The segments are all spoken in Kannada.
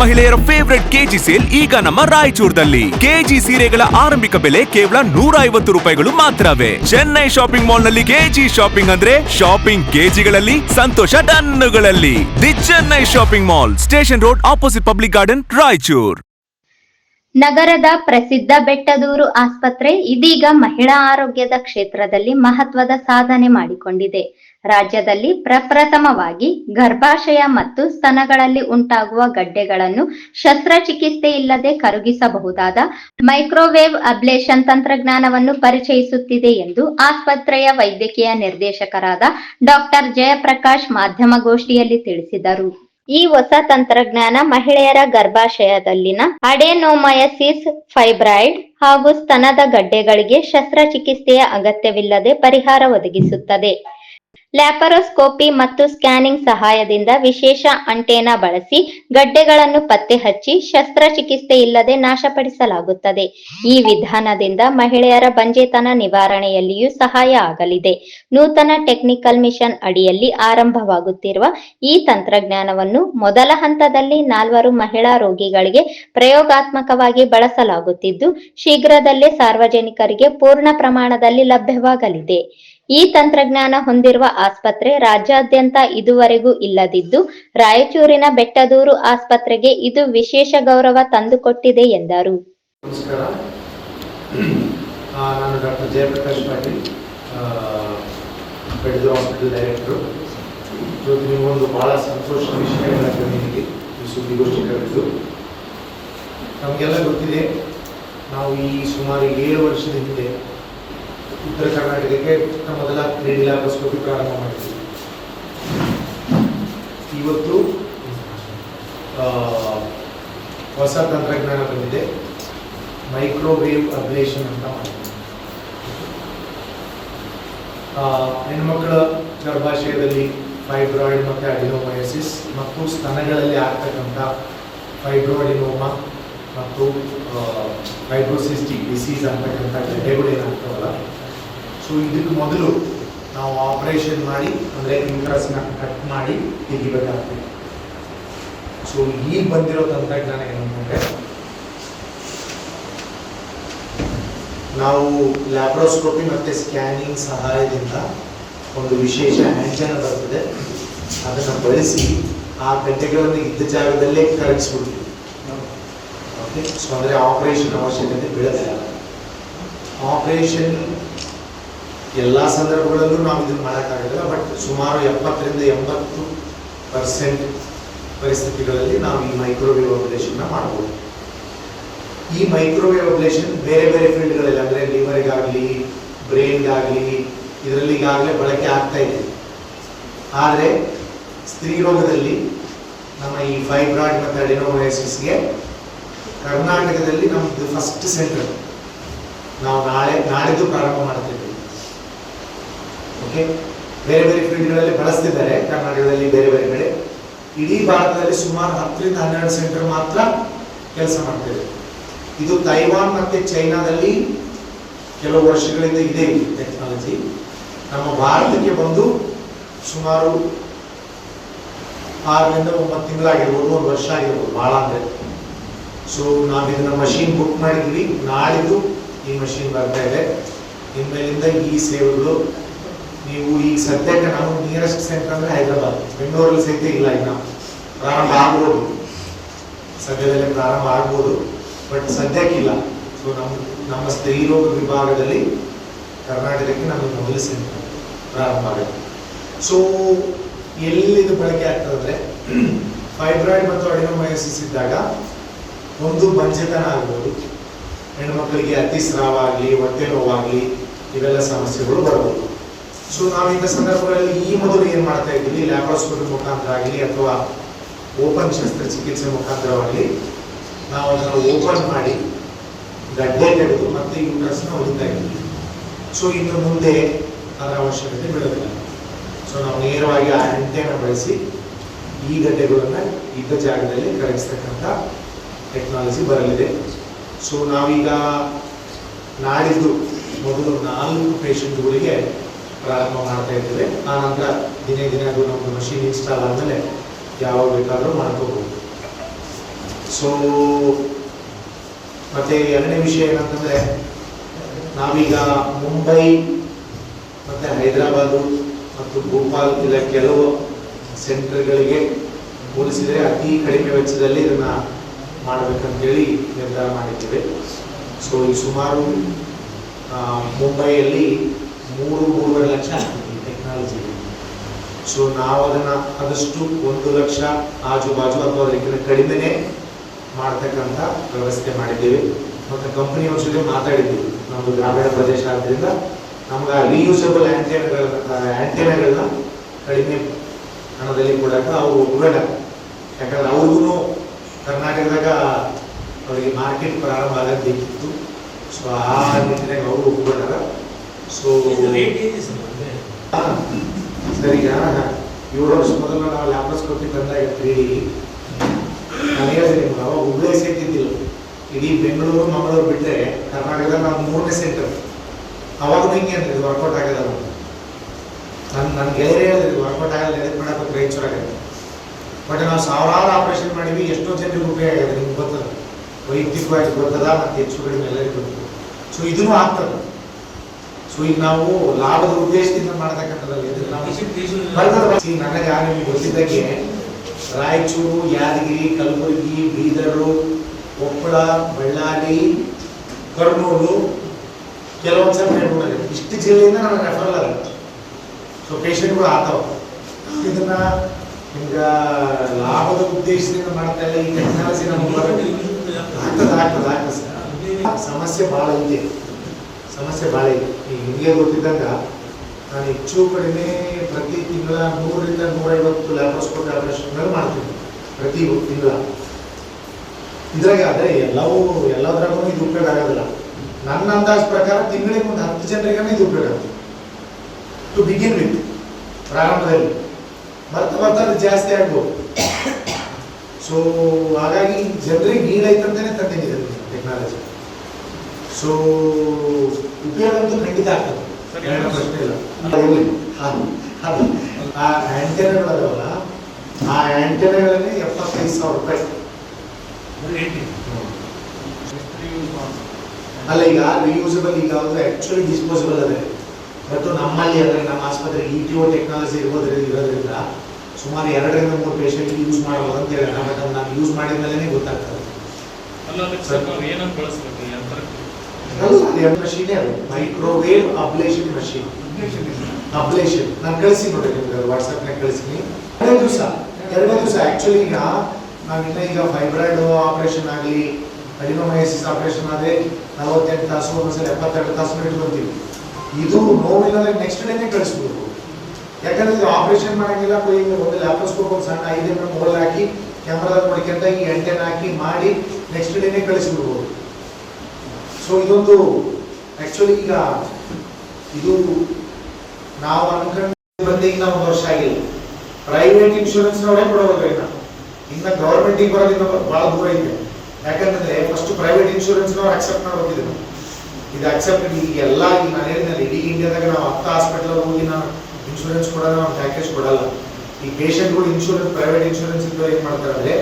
ಮಹಿಳೆಯರ ಫೇವರೇಟ್ ಕೆಜಿ ಸೇಲ್ ಈಗ ನಮ್ಮ ರಾಯಚೂರದಲ್ಲಿ. ಕೆಜಿ ಸೀರೆಗಳ ಆರಂಭಿಕ ಬೆಲೆ ಕೇವಲ ನೂರ ಐವತ್ತು ರೂಪಾಯಿಗಳು ಮಾತ್ರವೇ. ಚೆನ್ನೈ ಶಾಪಿಂಗ್ ಮಾಲ್ನಲ್ಲಿ ಕೆಜಿ ಶಾಪಿಂಗ್ ಅಂದ್ರೆ ಶಾಪಿಂಗ್ ಕೆಜಿಗಳಲ್ಲಿ ಸಂತೋಷ ಟನ್ನುಗಳಲ್ಲಿ the Chennai shopping mall station road opposite public garden Raichur. ನಗರದ ಪ್ರಸಿದ್ಧ ಬೆಟ್ಟದೂರು ಆಸ್ಪತ್ರೆ ಇದೀಗ ಮಹಿಳಾ ಆರೋಗ್ಯದ ಕ್ಷೇತ್ರದಲ್ಲಿ ಮಹತ್ವದ ಸಾಧನೆ ಮಾಡಿಕೊಂಡಿದೆ. ರಾಜ್ಯದಲ್ಲಿ ಪ್ರಪ್ರಥಮವಾಗಿ ಗರ್ಭಾಶಯ ಮತ್ತು ಸ್ತನಗಳಲ್ಲಿ ಉಂಟಾಗುವ ಗಡ್ಡೆಗಳನ್ನು ಶಸ್ತ್ರಚಿಕಿತ್ಸೆ ಇಲ್ಲದೆ ಕರುಗಿಸಬಹುದಾದ ಮೈಕ್ರೋವೇವ್ ಅಬ್ಲೇಷನ್ ತಂತ್ರಜ್ಞಾನವನ್ನು ಪರಿಚಯಿಸುತ್ತಿದೆ ಎಂದು ಆಸ್ಪತ್ರೆಯ ವೈದ್ಯಕೀಯ ನಿರ್ದೇಶಕರಾದ ಡಾಕ್ಟರ್ ಜಯಪ್ರಕಾಶ್ ಮಾಧ್ಯಮಗೋಷ್ಠಿಯಲ್ಲಿ ತಿಳಿಸಿದರು. ಈ ಹೊಸ ತಂತ್ರಜ್ಞಾನ ಮಹಿಳೆಯರ ಗರ್ಭಾಶಯದಲ್ಲಿನ ಅಡೆನೋಮಯಸಿಸ್ ಫೈಬ್ರಾಯ್ಡ್ ಹಾಗೂ ಸ್ತನದ ಗಡ್ಡೆಗಳಿಗೆ ಶಸ್ತ್ರಚಿಕಿತ್ಸೆಯ ಅಗತ್ಯವಿಲ್ಲದೆ ಪರಿಹಾರ ಒದಗಿಸುತ್ತದೆ. ಲ್ಯಾಪರೋಸ್ಕೋಪಿ ಮತ್ತು ಸ್ಕ್ಯಾನಿಂಗ್ ಸಹಾಯದಿಂದ ವಿಶೇಷ ಅಂಟೇನ ಬಳಸಿ ಗಡ್ಡೆಗಳನ್ನು ಪತ್ತೆ ಹಚ್ಚಿ ಶಸ್ತ್ರಚಿಕಿತ್ಸೆ ಇಲ್ಲದೆ ನಾಶಪಡಿಸಲಾಗುತ್ತದೆ. ಈ ವಿಧಾನದಿಂದ ಮಹಿಳೆಯರ ಬಂಜೆತನ ನಿವಾರಣೆಯಲ್ಲಿಯೂ ಸಹಾಯ ಆಗಲಿದೆ. ನೂತನ ಟೆಕ್ನಿಕಲ್ ಮಿಷನ್ ಅಡಿಯಲ್ಲಿ ಆರಂಭವಾಗುತ್ತಿರುವ ಈ ತಂತ್ರಜ್ಞಾನವನ್ನು ಮೊದಲ ಹಂತದಲ್ಲಿ ನಾಲ್ವರು ಮಹಿಳಾ ರೋಗಿಗಳಿಗೆ ಪ್ರಯೋಗಾತ್ಮಕವಾಗಿ ಬಳಸಲಾಗುತ್ತಿದ್ದು, ಶೀಘ್ರದಲ್ಲೇ ಸಾರ್ವಜನಿಕರಿಗೆ ಪೂರ್ಣ ಪ್ರಮಾಣದಲ್ಲಿ ಲಭ್ಯವಾಗಲಿದೆ. ಈ ತಂತ್ರಜ್ಞಾನ ಹೊಂದಿರುವ ಆಸ್ಪತ್ರೆ ರಾಜ್ಯಾದ್ಯಂತ ಇದುವರೆಗೂ ಇಲ್ಲದಿದ್ದು, ರಾಯಚೂರಿನ ಬೆಟ್ಟದೂರು ಆಸ್ಪತ್ರೆಗೆ ಇದು ವಿಶೇಷ ಗೌರವ ತಂದುಕೊಟ್ಟಿದೆ ಎಂದರು. ನಾನು ಡಾಕ್ಟರ್ ಜಯಪ್ರಕಾಶ್ ಪಾಟೀಲ್ ಈ ನಮಗೆಲ್ಲ ಗೊತ್ತಿದೆ, ನಾವು ಈ ಸುಮಾರು ಏಳು ವರ್ಷದ ಹಿಂದೆ ಉತ್ತರ ಕರ್ನಾಟಕಕ್ಕೆ ಮೊದಲ ತ್ರೀಡಿ ಲ್ಯಾಪ್ರೋಸ್ಕೋಪಿ ಪ್ರಾರಂಭ ಮಾಡಿದ್ವಿ ಇವತ್ತು ಹೊಸ ತಂತ್ರಜ್ಞಾನ ಬಂದಿದೆ. ಮೈಕ್ರೋವೇವ್ ಅಬ್ಲೇಷನ್ ಅಂತ ಮಾಡಿದ್ವಿ ಹೆಣ್ಮಕ್ಕಳ ಗರ್ಭಾಶಯದಲ್ಲಿ ಫೈಬ್ರಾಯ್ಡ್ ಮತ್ತು ಅಡಿನೋಮಯಸಿಸ್ ಮತ್ತು ಸ್ತನಗಳಲ್ಲಿ ಆಗ್ತಕ್ಕಂಥ ಫೈಬ್ರೋಡಿನೋಮಾ ಮತ್ತು ಫೈಬ್ರೋಸಿಸ್ಟಿಕ್ ಡಿಸೀಸ್ ಅಂತಕ್ಕಂಥ ಗಡ್ಡೆಗಳು ಏನಾಗ್ತಾವಲ್ಲ ಸೊ ಇದಕ್ಕೆ ಮೊದಲು ನಾವು ಆಪರೇಷನ್ ಮಾಡಿ, ಅಂದರೆ ಇಂಟ್ರೆಸ್ಟ್ನ ಕಟ್ ಮಾಡಿ ತೆಗಿಬೇಕಾಗ್ತದೆ. ಸೊ ಈಗ ಬಂದಿರೋ ತಂತ್ರಜ್ಞಾನ ಏನಂತಂದ್ರೆ, ನಾವು ಲ್ಯಾಪ್ರೋಸ್ಕೋಪಿ ಮತ್ತು ಸ್ಕ್ಯಾನಿಂಗ್ ಸಹಾಯದಿಂದ ಒಂದು ವಿಶೇಷ ಆ್ಯಂಟನ ಬರ್ತದೆ. ಅದನ್ನು ಬಳಸಿ ಆ ಗಂಟೆಗಳನ್ನು ಇದ್ದ ಜಾಗದಲ್ಲೇ ಕರಗಿಸ್ಬಿಡ್ತೀವಿ. ಓಕೆ ಸೊ ಅಂದರೆ ಆಪರೇಷನ್ ಅವಶ್ಯಕತೆ ಬೀಳೋದಿಲ್ಲ. ಆಪರೇಷನ್ ಎಲ್ಲ ಸಂದರ್ಭಗಳಲ್ಲೂ ನಾವು ಇದನ್ನು ಮಾಡೋಕ್ಕಾಗೋದಿಲ್ಲ ಬಟ್ ಸುಮಾರು ಎಪ್ಪತ್ತರಿಂದ ಎಂಬತ್ತು ಪರ್ಸೆಂಟ್ ಪರಿಸ್ಥಿತಿಗಳಲ್ಲಿ ನಾವು ಈ ಮೈಕ್ರೋವೇವ್ ಅಬ್ಲೇಷನ್ನ ಮಾಡ್ಬೋದು. ಈ ಮೈಕ್ರೋವೇವ್ ಅಬ್ಲೇಷನ್ ಬೇರೆ ಬೇರೆ ಫೀಲ್ಡ್ಗಳಲ್ಲಿ ಅಂದರೆ ಲಿವರ್ಗಾಗಲಿ ಬ್ರೈನ್ಗಾಗಲಿ ಇದರಲ್ಲಿ ಈಗಾಗಲೇ ಬಳಕೆ ಆಗ್ತಾ ಇದೆ. ಆದರೆ ಸ್ತ್ರೀ ರೋಗದಲ್ಲಿ ನಮ್ಮ ಈ ಫೈಬ್ರಾಯ್ಡ್ ಮತ್ತು ಅಡಿನೋವೈಸಿಸ್ಗೆ ಕರ್ನಾಟಕದಲ್ಲಿ ನಮ್ಮದು ಫಸ್ಟ್ ಸೆಂಟರ್ ನಾವು ನಾಳೆ ನಾಡಿದ್ದು ಪ್ರಾರಂಭ ಮಾಡ್ತಿದ್ದೀವಿ ಓಕೆ ಬೇರೆ ಬೇರೆ ಫೀಲ್ಡ್ಗಳಲ್ಲಿ ಬಳಸ್ತಿದ್ದಾರೆ. ಕರ್ನಾಟಕದಲ್ಲಿ ಬೇರೆ ಬೇರೆ ಕಡೆ. ಇಡೀ ಭಾರತದಲ್ಲಿ ಸುಮಾರು ಹತ್ತರಿಂದ ಹನ್ನೆರಡು ಸೆಂಟರ್ ಮಾತ್ರ ಕೆಲಸ ಮಾಡ್ತಿದೆ. ಇದು ತೈವಾನ್ ಮತ್ತೆ ಚೈನಾದಲ್ಲಿ ಕೆಲವು ವರ್ಷಗಳಿಂದ ಇದೆ ಟೆಕ್ನಾಲಜಿ ನಮ್ಮ ಭಾರತಕ್ಕೆ ಬಂದು ಸುಮಾರು ಆರರಿಂದ ಒಂಬತ್ತು ತಿಂಗಳಾಗಿರ್ಬೋದು, ಒಂದು ವರ್ಷ ಆಗಿರ್ಬೋದು, ಭಾಳ ಅಂದರೆ. ಸೊ ನಾವು ಇದನ್ನ ಮಷೀನ್ ಬುಕ್ ಮಾಡಿದ್ವಿ. ನಾಳಿದ್ದು ಈ ಮಷೀನ್ ಬರ್ತಾ ಇದೆ. ಇನ್ಮೇಲಿಂದ ಈ ಸೇವೆಗಳು ನೀವು ಈಗ ಸದ್ಯಕ್ಕೆ ನಾವು ನಿಯರೆಸ್ಟ್ ಸೆಂಟರ್ ಅಂದ್ರೆ ಹೈದರಾಬಾದ್. ಬೆಂಗಳೂರಲ್ಲಿ ಸಹಿತ ಇಲ್ಲ ಇನ್ನ. ಪ್ರಾರಂಭ ಆಗ್ಬೋದು. ಸದ್ಯದಲ್ಲೇ ಪ್ರಾರಂಭ ಆಗ್ಬೋದು. ಬಟ್ ಸದ್ಯಕ್ಕಿಲ್ಲ. ಸೊ ನಮ್ಮ ನಮ್ಮ ಸ್ತ್ರೀ ರೋಗ ವಿಭಾಗದಲ್ಲಿ ಕರ್ನಾಟಕಕ್ಕೆ ನಮಗೆ ಮೊದಲ ಸೆಂಟರ್ ಪ್ರಾರಂಭ ಆಗುತ್ತೆ. ಸೊ ಎಲ್ಲಿದು ಬಳಕೆ ಆಗ್ತದಂದ್ರೆ ಫೈಬ್ರಾಯ್ಡ್ ಮತ್ತು ಅಡಿನೋಮಯೋಸಿಸ್ ಇದ್ದಾಗ ಒಂದು ಬಂಜೆತನ ಆಗ್ಬೋದು. ಹೆಣ್ಮಕ್ಳಿಗೆ ಅತಿಸ್ರಾವ ಆಗಲಿ, ಹೊಟ್ಟೆ ನೋವಾಗಲಿ ಇವೆಲ್ಲ ಸಮಸ್ಯೆಗಳು ಬರ್ಬೋದು. ಸೊ ನಾವೀಗ ಸಂದರ್ಭಗಳಲ್ಲಿ ಈ ಮೊದಲು ಏನು ಮಾಡ್ತಾ ಇದ್ದೀವಿ? ಲ್ಯಾಪ್ರೋಸ್ಕೋಪಿ ಮುಖಾಂತರ ಆಗಲಿ ಅಥವಾ ಓಪನ್ ಶಸ್ತ್ರಚಿಕಿತ್ಸೆ ಮುಖಾಂತರವಾಗಲಿ ನಾವು ಅದನ್ನು ಓಪನ್ ಮಾಡಿ ಗಡ್ಡೆ ತೆಗೆದು ಮತ್ತೆ ಯೂಟ್ರಸ್ನ ಹೊಡಿತಾ ಇದ್ದೀವಿ. ಸೊ ಇನ್ನು ಮುಂದೆ ಅದರ ಅವಶ್ಯಕತೆ ಬೀಳೋದಿಲ್ಲ. ಸೊ ನಾವು ನೇರವಾಗಿ ಆ ಅಂಟೆನ ಬಳಸಿ ಈ ಗಡ್ಡೆಗಳನ್ನು ಇದ್ದ ಜಾಗದಲ್ಲಿ ಕರಗಿಸ್ತಕ್ಕಂಥ ಟೆಕ್ನಾಲಜಿ ಬರಲಿದೆ. ಸೊ ನಾವೀಗ ನಾಡಿದ್ದು ಮೊದಲು ನಾಲ್ಕು ಪೇಷಂಟ್ಗಳಿಗೆ ಪ್ರಾರಂಭ ಮಾಡ್ತಾ ಇದ್ದೇವೆ. ಆ ನಂತರ ದಿನೇ ದಿನ ಅದು ನಮ್ಮದು ಮಷೀನ್ ಇನ್ಸ್ಟಾಲ್ ಆದಮೇಲೆ ಯಾವಾಗ ಬೇಕಾದರೂ ಮಾಡ್ಕೋಬಹುದು ಸೊ ಮತ್ತೆ ಎರಡನೇ ವಿಷಯ ಏನಂತಂದ್ರೆ, ನಾವೀಗ ಮುಂಬೈ ಮತ್ತೆ ಹೈದರಾಬಾದು ಮತ್ತು ಭೋಪಾಲ್ ಇಲ್ಲ ಕೆಲವು ಸೆಂಟರ್ಗಳಿಗೆ ಹೋಲಿಸಿದರೆ ಅತಿ ಕಡಿಮೆ ವೆಚ್ಚದಲ್ಲಿ ಇದನ್ನ ಮಾಡಬೇಕಂತೇಳಿ ನಿರ್ಧಾರ ಮಾಡಿದ್ದೇವೆ. ಸೊ ಈ ಸುಮಾರು ಮುಂಬೈಯಲ್ಲಿ ಮೂರು ಮೂರುವರೆ ಲಕ್ಷ ಆಗ್ತದೆ ಟೆಕ್ನಾಲಜಿ ಸೊ ನಾವು ಅದನ್ನ ಆದಷ್ಟು ಒಂದು ಲಕ್ಷ ಆಜು ಬಾಜು ಅಥವಾ ಅದಕ್ಕಿಂತ ಕಡಿಮೆನೆ ಮಾಡ್ತಕ್ಕಂಥ ವ್ಯವಸ್ಥೆ ಮಾಡಿದ್ದೀವಿ. ಮತ್ತು ಕಂಪನಿಯವ್ರ ಜೊತೆ ಮಾತಾಡಿದ್ದೀವಿ ನಮ್ಮದು ಗ್ರಾಮೀಣ ಪ್ರದೇಶ ಆದ್ದರಿಂದ ನಮ್ಗೆ ರೀಯೂಸಬಲ್ ಆಂಟೆನಾಗಳನ್ನ ಆಂಟೆನಾಗಳನ್ನ ಕಡಿಮೆ ಹಣದಲ್ಲಿ ಕೊಡಕ್ಕೆ ಅವರು ಒಪ್ಕೊಂಡ ಯಾಕಂದ್ರೆ ಅವ್ರಿಗೂ ಕರ್ನಾಟಕದಾಗ ಅವರಿಗೆ ಮಾರ್ಕೆಟ್ ಪ್ರಾರಂಭ ಆಗಕ್ಕೆ ಬೇಕಿತ್ತು. ಸೊ ಆ ನಿಟ್ಟಿನಾಗ ಅವರು ಒಪ್ಕೊಂಡಾರ ಸೊ ಸರಿ ಏಳು ವರ್ಷ ಮೊದಲು ನಾವು ಲ್ಯಾಪ್ರೋಸ್ಕೋಪಿ ತಂದಾಗ ತ್ರೀ ಡಿ ನಾನು ಹೇಳ್ತೀನಿ ಅವಾಗ ಹುಬ್ಳಿ ಸೇರ್ತಿದ್ದಿಲ್ಲ ಇಡೀ ಬೆಂಗಳೂರು, ಮಂಗಳೂರು ಬಿಟ್ಟರೆ ಕರ್ನಾಟಕದ ನಾವು ಮೂರನೇ ಸೆಂಟರ್ ಅವಾಗ ಹಿಂಗೆ ಅಂದ್ರೆ ಇದು ವರ್ಕೌಟ್ ಆಗಲ್ಲ ನನ್ನ ನನ್ನ ಗೆಳೆಯರೇ ಹೇಳಿದ್ರು ಇದು ವರ್ಕೌಟ್ ಆಗಲ್ಲ ಎದಕ್ಕೆ ಮಾಡಕ್ಕೆ ರಾಯಚೂರಾಗತ್ತೆ ಬಟ್ ನಾವು ಸಾವಿರಾರು ಆಪರೇಷನ್ ಮಾಡಿವಿ ಎಷ್ಟೋ ಜನರಿಗೆ ಉಪಯೋಗ ಆಗಿದೆ, ನಿಮ್ಗೆ ಗೊತ್ತದ ವೈಯಕ್ತಿಕವಾಗಿ ಗೊತ್ತದ, ಮತ್ತು ಹೆಚ್ಚು ಕಡಿಮೆ ಎಲ್ಲರಿಗೂ ಗೊತ್ತದ. ಸೊ ಇದನ್ನು ಆಗ್ತದೆ. ಸೊ ಈಗ ನಾವು ಲಾಭದ ಉದ್ದೇಶದಿಂದ ಮಾಡ್ತಕ್ಕಂಥದ್ದಲ್ಲ ಇದು ನಾವು. ನನಗೆ ನಿಮ್ಗೆ ಗೊತ್ತಿದ್ದಾಗೆ ರಾಯಚೂರು ಯಾದಗಿರಿ ಕಲಬುರಗಿ ಬೀದರು ಕೊಪ್ಪಳ ಬಳ್ಳಾರಿ ಕರ್ನೂಲು ಕೆಲವೊಂದು ಸಲ ಬೆಂಗಳೂರಲ್ಲಿ ಇಷ್ಟು ಜಿಲ್ಲೆಯಿಂದ ನನಗೆ ರೆಫರಲ್ ಆಗುತ್ತೆ. ಸೊ ಪೇಷಂಟ್ಗಳು ಆಗ್ತಾವ ಇದನ್ನ ನಿಮ್ಗೆ ಲಾಭದ ಉದ್ದೇಶದಿಂದ ಮಾಡ್ತಾ ಇಲ್ಲ ಈ ಟೆಕ್ನಾಲಜಿ ನಮ್ಗೆ ಆಗ್ತದೆ ಆಗ್ತದೆ ಆಗ್ತದೆ. ಸಮಸ್ಯೆ ಭಾಳ ಇದೆ. ಸಮಸ್ಯೆ ಭಾಳ ಇದೆ. ಈಗ ನಿಮಗೆ ಗೊತ್ತಿದ್ದಂಗ ನಾನು ಹೆಚ್ಚು ಕಡಿಮೆ ಪ್ರತಿ ತಿಂಗಳ ನೂರರಿಂದ ನೂರೈವತ್ತು ಲ್ಯಾಪ್ರೋಸ್ಕೋಪಿ ಆಪರೇಷನ್ಗಳು ಮಾಡ್ತೀನಿ ಪ್ರತಿ ತಿಂಗಳ. ಇದ್ರಾಗ ಅದೇ ಎಲ್ಲವೂ, ಎಲ್ಲದ್ರಾಗೂ ಇದು ಉಪಯೋಗ ಆಗೋದಿಲ್ಲ. ನನ್ನ ಅಂದಾಜ್ ಪ್ರಕಾರ ತಿಂಗಳಿಗೆ ಒಂದು ಹತ್ತು ಜನರಿಗಾನೆ ಇದು ಉಪಯೋಗ ಆಗುತ್ತೆ. ಟು ಬಿಗಿನ್ ವಿತ್ ಪ್ರಾರಂಭದಲ್ಲಿ. ಬರ್ತಾ ಬರ್ತಾ ಅದು ಜಾಸ್ತಿ ಆಗ್ಬೋದು. ಸೊ ಹಾಗಾಗಿ ಜನರಿಗೆ ನೀಡೈತಂತಾನೆ ತಂದಿದ್ದೀನಿ ತಂದಿದೆ ಟೆಕ್ನಾಲಜಿ ಸೊ ಉಪಯೋಗ ಅಂತೂ ಖಂಡಿತ ಆಗ್ತದೆ. ಆ ಆಂಟೆನಾಗಳದವಲ್ಲ ಆ ಆಂಟೆನಾಗಳಲ್ಲಿ ಎಪ್ಪತ್ತೈದು ಸಾವಿರ ರೂಪಾಯಿ. ಅಲ್ಲ ಈಗ ರಿಯೂಸಬಲ್ ಈಗ ಅಂದ್ರೆ ಆಕ್ಚುಲಿ ಡಿಸ್ಪೋಸಬಲ್ ಅದೇ. ಬಟ್ ನಮ್ಮಲ್ಲಿ ಅಂದ್ರೆ ನಮ್ಮ ಆಸ್ಪತ್ರೆ ಇ ಟಿ ಒ ಟೆಕ್ನಾಲಜಿ ಇರೋದ್ರಿಂದ ಇರೋದ್ರಿಂದ ಸುಮಾರು ಎರಡರಿಂದ ಮೂರು ಪೇಷಂಟ್ ಯೂಸ್ ಮಾಡಬಹುದು ಅಂತ ಹೇಳಿ. ನಾನು ಯೂಸ್ ಮಾಡಿದ್ಮೇಲೆ ಗೊತ್ತಾಗ್ತದೆ. ಅಲ್ಲ ಸರ್ ನಾವು ಏನಂತ ಬಳಸ್ಬೇಕು? ಮಷೀನೇ ಮೈಕ್ರೋವೇವ್ ಅಬ್ಲೇಷನ್ ಮಷೀನ್ ಅಬ್ಲೇಷನ್ ನಾನು ಕಳಿಸಿ ನೋಡಿ ನಿಮ್ಗೆ ವಾಟ್ಸಪ್ನಾಗ ಕಳಿಸ್ತೀನಿ. ಎರಡನೇ ದಿವಸ. ಎರಡನೇ ದಿವಸ ಆಕ್ಚುಲಿ ಈಗ ನಾವಿನ್ನ ಈಗ ಫೈಬ್ರಾಯ್ಡ್ ಆಪರೇಷನ್ ಆಗಲಿ ಅಡಿನೋಮೈಸಿಸ್ ಆಪರೇಷನ್ ಆದರೆ ನಲವತ್ತೆಂಟು ತಾಸು ಒಂದೊಂದ್ಸಲ ಎಪ್ಪತ್ತೆರಡು ತಾಸು ಇಟ್ಕೊಂತೀವಿ ಇದು ನೋವಿಲ್ಲ ನೆಕ್ಸ್ಟ್ ಡೇನೇ ಕಳಿಸ್ಬೋದು. ಯಾಕಂದ್ರೆ ಆಪರೇಷನ್ ಮಾಡಂಗಿಲ್ಲ ಈಗ ಒಂದು ಲ್ಯಾಪ್ಟಾಸ್ಕೋಪ್ ಒಂದು ಸಣ್ಣ ಐದು ಮೊಬೈಲ್ ಹಾಕಿ ಕ್ಯಾಮ್ರಾದಾಗ ನೋಡ್ಕೊಂತ ಈ ಎಂಟೆನ್ ಹಾಕಿ ಮಾಡಿ ನೆಕ್ಸ್ಟ್ ಡೇನೇ ಕಳಿಸ್ಬಿಡ್ಬೋದು. ಸೊ ಇದೊಂದು ಆಕ್ಚುಲಿ ಈಗ ಇದು ನಾವು ಅನ್ಕೊಂಡು ಬಂದು ಈಗ ನಾವು ವರ್ಷ ಆಗಿಲ್ಲ ಪ್ರೈವೇಟ್ ಇನ್ಶೂರೆನ್ಸ್ ಅವರೇ ಕೊಡೋದ್ರಿ ಇನ್ನ ಇನ್ನ ಗೌರ್ಮೆಂಟಿಗೆ ಬರೋದಿಂದ ಬಹಳ ದೂರ ಇದೆ. ಯಾಕಂತಂದ್ರೆ ಫಸ್ಟ್ ಪ್ರೈವೇಟ್ ಇನ್ಶೂರೆನ್ಸ್ ನಾವು ಅಕ್ಸೆಪ್ಟ್ ನಾವು ಇದು ಅಕ್ಸೆಪ್ಟ್ ಈಗ ಎಲ್ಲ ಈಗ ನಾನು ಹೇಳಿದ್ನಲ್ಲ ಇಡೀ ಇಂಡಿಯಾದಾಗ ನಾವು ಹತ್ತು ಹಾಸ್ಪಿಟಲ್ ಹೋಗಿ ನಾನು ಇನ್ಶೂರೆನ್ಸ್ ಕೊಡೋದ್ರೆ ನಾವು ಪ್ಯಾಕೇಜ್ ಕೊಡಲ್ಲ. ಈ ಪೇಷಂಟ್ಗಳು ಇನ್ಶೂರೆನ್ಸ್ ಪ್ರೈವೇಟ್ ಇನ್ಶೂರೆನ್ಸ್ ಇದ್ದವ್ರು ಏನು ಮಾಡ್ತಾರೆ ಅಂದ್ರೆ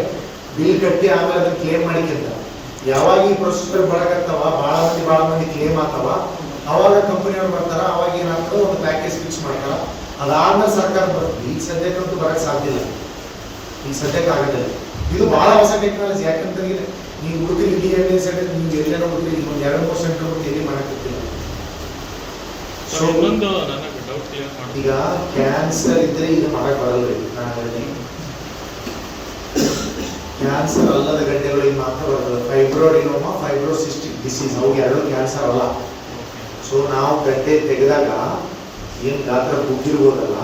ಬಿಲ್ ಕಟ್ಟಿ ಆಮೇಲೆ ಅದನ್ನ ಕ್ಲೇಮ್ ಮಾಡಿಕ್ಕಿಂತ ಯಾವಾಗ ಈ ಪ್ರೊಸೀಜರ್ ಬಳಗತ್ತವ ಭಾಳ ಮಂದಿ ಭಾಳ ಮಂದಿ ಕ್ಲೇಮ್ ಆತವ ಅವಾಗ ಕಂಪನಿಯವ್ರು ಬರ್ತಾರ ಅವಾಗ ಏನಾಗ್ತದೆ ಒಂದು ಪ್ಯಾಕೇಜ್ ಫಿಕ್ಸ್ ಮಾಡ್ತಾರ. ಅದಾದ್ಮೇಲೆ ಸರ್ಕಾರ ಬರುತ್ತೆ. ಈಗ ಸದ್ಯಕ್ಕಂತೂ ಬರಕ್ ಸಾಧ್ಯ ಇಲ್ಲ. ಈಗ ಸದ್ಯಕ್ಕೆ ಆಗೋದಿಲ್ಲ ಇದು ಬಹಳ ಹೊಸ ಟೆಕ್ನಾಲಜಿ ಯಾಕಂತಂದ್ರೆ ನೀವು ಹುಡುಗರು ಇಡೀ ಎರಡನೇ ಸೆಂಟರ್ ನೀವು ಎಲ್ಲೇನೋ ಹುಡುಗರು ಈಗ ಒಂದು ಎರಡು ಮೂರು ಸೆಂಟರ್ ಹುಡುಗಿ ಎಲ್ಲಿ ಮಾಡಕ್ಕಿಲ್ಲ ಸೊ ಈಗ ಕ್ಯಾನ್ಸರ್ ಇದ್ರೆ ಇದು ಮಾಡಕ್ ಬರಲ್ಲ ನಾನು ಕ್ಯಾನ್ಸರ್ ಅಲ್ಲದ ಗಡ್ಡೆಗಳಿಗೆ ಮಾತ್ರ ಬರ್ತದೆ. ಫೈಬ್ರೋಡಿನೋಮಾ ಫೈಬ್ರೋಸಿಸ್ಟಿಕ್ ಡಿಸೀಸ್ ಅವು ಎರಡು ಕ್ಯಾನ್ಸರ್ ಅಲ್ಲ. ಸೊ ನಾವು ಗಡ್ಡೆ ತೆಗೆದಾಗ ಏನು ಗಾತ್ರ ಕುಗ್ಗಿರ್ಬೋದಲ್ಲ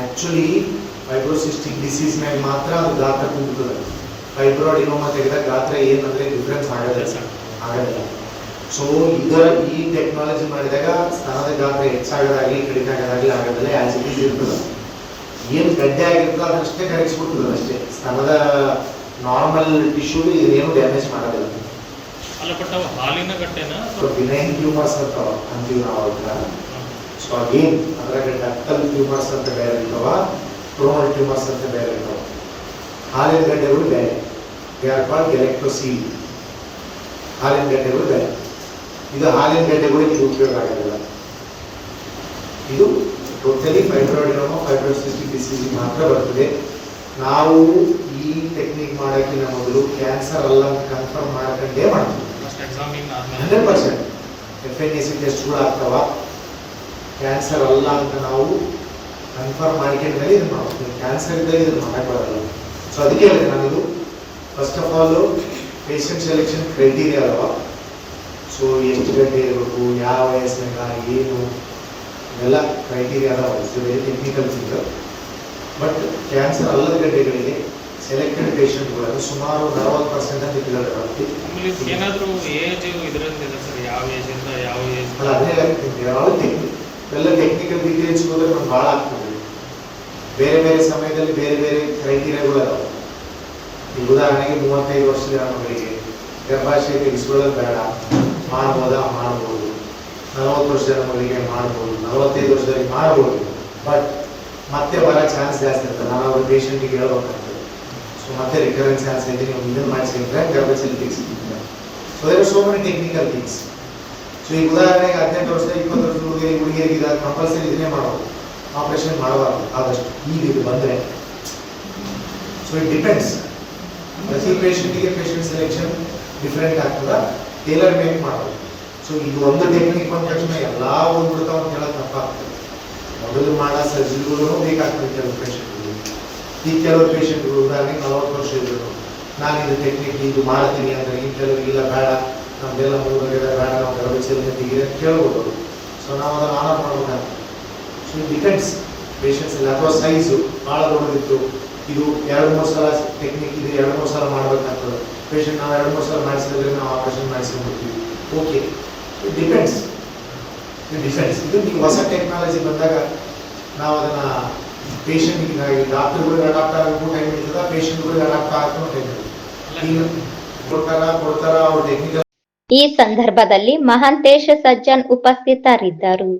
ಆ್ಯಕ್ಚುಲಿ ಫೈಬ್ರೋಸಿಸ್ಟಿಕ್ ಡಿಸೀಸ್ ಮೇಲೆ ಮಾತ್ರ ಅದು ಗಾತ್ರ ಕುಗ್ತದೆ ಫೈಬ್ರೋಡಿನೋಮಾ ತೆಗೆದಾಗ ಗಾತ್ರ ಏನಂದ್ರೆ ಡಿಫ್ರೆನ್ಸ್ ಆಗೋದಿಲ್ಲ ಆಗೋದಿಲ್ಲ ಸೊ ಇದರ ಈ ಟೆಕ್ನಾಲಜಿ ಮಾಡಿದಾಗ ಸ್ತನದ ಗಾತ್ರ ಹೆಚ್ಚಾಗೋದಾಗ್ಲಿ, ಕಡಿಮೆ ಆಗೋದಾಗಲಿ, ಆಗೋದಿಲ್ಲ ಆಸ್ ಇಟ್ ಈಸ್ ಇರ್ತದೆ. ಏನು ಗಡ್ಡೆ ಆಗಿರ್ತದೆ ಅದಷ್ಟೇ ಕರಗಿಸ್ಬಿಡ್ತದೆ ಅಷ್ಟೇ. ಸ್ತನದ ನಾರ್ಮಲ್ ಟಿಶ್ಯೂ ಇದೇನು ಡ್ಯಾಮೇಜ್ ಮಾಡೋದಿಲ್ಲ. ಅಲ್ಲ ಬಟ್ ಅವು ಹಾಲಿನ ಗಟ್ಟೆನ ಬಿನೈನ್ ಟ್ಯೂಮರ್ಸ್ ಅಂತ ಅಂತೀವಿ ನಾವು ಅದನ್ನ ಸೊ ಅಗೇನ್ ಅದ್ರಾಗ ಡಕ್ಟಲ್ ಟ್ಯೂಮರ್ಸ್ ಅಂತ ಬೇರೆ ಇರ್ತಾವ ಕ್ರೋನಲ್ ಟ್ಯೂಮರ್ಸ್ ಅಂತ ಬೇರೆ ಇರ್ತಾವ. ಹಾಲಿನ ಗಡ್ಡೆಗಳು ಬೇರೆ. ದೇ ಆರ್ ಕಾಲ್ಡ್ ಎಲೆಕ್ಟ್ರೋಸಿ ಹಾಲಿನ ಗಡ್ಡೆಗಳು ಬೇರೆ. ಇದು ಹಾಲಿನ ಗಡ್ಡೆಗಳಿಗೆ ಇದು ಉಪಯೋಗ ಆಗೋದಿಲ್ಲ. ಇದು ಟೋಟಲಿ ಫೈಬ್ರಾಯ್ಡಿನೋಮ ಫೈಬ್ರೋಸಿಸ್ಟಿಕ್ ಡಿಸೀಸ್ ಮಾತ್ರ ಬರ್ತದೆ. ನಾವು ಈ ಟೆಕ್ನಿಕ್ ಮಾಡೋಕ್ಕಿಂತ ಮೊದಲು ಕ್ಯಾನ್ಸರ್ ಅಲ್ಲ ಅಂತ ಕನ್ಫರ್ಮ್ ಮಾಡ್ಕೊಂಡೇ ಮಾಡ್ತೀವಿ. Hundred percent F N A C ಟೆಸ್ಟ್ಗಳು ಆಗ್ತಾವ. ಕ್ಯಾನ್ಸರ್ ಅಲ್ಲ ಅಂತ ನಾವು ಕನ್ಫರ್ಮ್ ಮಾಡ್ಕೊಂಡ್ಮೇಲೆ ಇದನ್ನು ಮಾಡ್ತೀವಿ. ಕ್ಯಾನ್ಸರ್ ಇದ್ದಾಗ ಇದನ್ನು ಮಾಡಕ್ಕೆ ಬರಲ್ಲ. ಸೊ ಅದಕ್ಕೆ ಹೇಳಿದೆ ನಾನಿದು first of all patient selection criteria ಅಲ್ವಾ? ಸೊ ಎಷ್ಟು ಗಂಟೆ ಇರಬೇಕು ಯಾವ ವಯಸ್ಸಿನಾಗ ಏನು? ಇವೆಲ್ಲ ಕ್ರೈಟೀರಿಯಾ ಅದಾವ. ಟೆಕ್ನಿಕಲ್ ಥಿಂಗ್ ಬಟ್ ಕ್ಯಾನ್ಸರ್ ಅಲ್ಲದ ಗಡ್ಡೆಗಳಿಗೆ ಸೆಲೆಕ್ಟೆಡ್ ಪೇಷಂಟ್ಗಳನ್ನು ಸುಮಾರು ನಲವತ್ತು ಪರ್ಸೆಂಟ್ ಅಂತ ಇಟ್ಟಿದ್ದಾರೆ ಏನಾದರೂ ಏಜ್ ಇದರಿಂದ ಇದೆ ಸರ್ ಯಾವ ಏಜ್ ಇಂದ ಯಾವ ಏಜ್ ಅಲ್ಲ ಅದೇ ಎಲ್ಲ ಟೆಕ್ನಿಕಲ್ ಡೀಟೇಲ್ಸ್ ಹೋದ್ರೆ ನಮ್ಗೆ ಭಾಳ ಆಗ್ತದೆ. ಬೇರೆ ಬೇರೆ ಸಮಯದಲ್ಲಿ ಬೇರೆ ಬೇರೆ ಕ್ರೈಟೀರಿಯಾಗಳು ಅದಾವೆ. ಈಗ ಉದಾಹರಣೆಗೆ ಮೂವತ್ತೈದು ವರ್ಷದ ಮಗಳಿಗೆ ಗರ್ಭಾಶಯ ತೆಗೆಸ್ಕೊಳ್ಳೋದು ಬೇಡ ಮಾಡ್ಬೋದಾ? ಮಾಡ್ಬೋದು. ನಲವತ್ತು ವರ್ಷದ ಮಗಳಿಗೆ ಮಾಡ್ಬೋದು ನಲವತ್ತೈದು ವರ್ಷದಲ್ಲಿ ಮಾಡ್ಬೋದು. ಬಟ್ ಮತ್ತೆ ಬರೋ ಚಾನ್ಸ್ ಜಾಸ್ತಿ ಇರ್ತದೆ. ನಾನು ಅವ್ರ ಪೇಷಂಟಿಗೆ ಹೇಳ್ಬೇಕಾಗ್ತದೆ ಸೊ ಮತ್ತೆ ರಿಕರೆನ್ಸ್ ಚಾನ್ಸ್ ಐತೆ ನೀವು ಇದನ್ನು ಮಾಡಿಸಿದ್ರೆ ಗರ್ಭಶಯ ತೆಗೆಸ್ತಿದ್ದೆ so there so many technical things so ಈಗ ಉದಾಹರಣೆಗೆ ಹದಿನೆಂಟು ವರ್ಷದ ಇಪ್ಪತ್ತು ವರ್ಷದ ಹುಡುಗಿಯರಿಗೆ ಹುಡುಗಿಯರಿಗೆ ಇದು ಕಂಪಲ್ಸರಿ ಇದನ್ನೇ ಮಾಡೋದು. ಆಪರೇಷನ್ ಮಾಡಬಾರ್ದು, ಆದಷ್ಟು ಈಗ ಇದು ಬಂದರೆ. ಸೊ ಇಟ್ ಡಿಪೆಂಡ್ಸ್ ಪ್ರತಿ ಪೇಷಂಟಿಗೆ ಪೇಷಂಟ್ ಸೆಲೆಕ್ಷನ್ ಡಿಫ್ರೆಂಟ್ ಆಗ್ತದ ಟೇಲರ್ ಮೇಕ್ ಮಾಡೋದು. ಸೊ ಇದು ಒಂದು ಟೆಕ್ನಿಕ್ ಬಂದ ತಕ್ಷಣ ಎಲ್ಲ ಓದ್ಬಿಡ್ತಾವ ಅಂತ ಹೇಳೋದು ತಪ್ಪಾಗ್ತದೆ. ಮೊದಲು ಮಾಡೋ ಸರ್ಜರಿಗಳು ಬೇಕಾಗ್ತದೆ ಕೆಲವು ಪೇಷಂಟ್ಗಳು ಈ ಕೆಲವು ಪೇಷಂಟ್ಗಳು ನನಗೆ ನಲವತ್ತು ವರ್ಷ ಇರಬೇಕು ನಾನು ಇದು ಟೆಕ್ನಿಕ್ ಇದು ಮಾಡ್ತೀನಿ ಅಂದರೆ ಈ ಕೆಲವರು ಇಲ್ಲ ಬೇಡ. ನಮ್ದೆಲ್ಲ ಮೂರು ಬೇಡ ನಾವು ಕೆಲವು ತೆಗೀರಿ ಅಂತ ಕೇಳ್ಬೋದು. ಸೊ ನಾವು ಅದನ್ನು ಆನರ್ ಮಾಡಬೇಕಾಗ್ತದೆ ಸೊ ಇಟ್ ಡಿಪೆಂಡ್ಸ್ ಪೇಷಂಟ್ಸ್ ಇಲ್ಲ ಅಥವಾ ಸೈಜು ಭಾಳ ದೊಡ್ಡದಿತ್ತು. ಇದು ಎರಡು ಮೂರು ಸಲ ಟೆಕ್ನಿಕ್ ಇದೆ ಎರಡು ಮೂರು ಸಲ ಮಾಡಬೇಕಾಗ್ತದೆ. ಪೇಷಂಟ್ ನಾವು ಎರಡು ಮೂರು ಸಲ ಮಾಡಿಸಿದ್ರೆ ನಾವು operation ಮಾಡಿಸ್ಕೊಂಡ್ಬಿಡ್ತೀವಿ. Okay it depends it depends ಇದು ನೀವು ಹೊಸ ಟೆಕ್ನಾಲಜಿ ಬಂದಾಗ ನಾವು ಅದನ್ನು ಪೇಷಂಟ್ಗೆ ಡಾಕ್ಟರ್ಗಳಿಗೆ ಅಡಾಪ್ಟ್ ಆಗೋ ಟೈಮ್ ಇರ್ತದೆ ಪೇಷಂಟ್ಗಳಿಗೆ ಅಡಾಪ್ಟ್ ಆಗೋ ಟೈಮ್ ಇರ್ತದೆ ಕೊಡ್ತಾರ ಕೊಡ್ತಾರ, ಅವ್ರ ಟೆಕ್ನಿಕಲ್ ಈ ಸಂದರ್ಭದಲ್ಲಿ ಮಹಾಂತೇಶ ಸಜ್ಜನ್ ಉಪಸ್ಥಿತರಿದ್ದರು.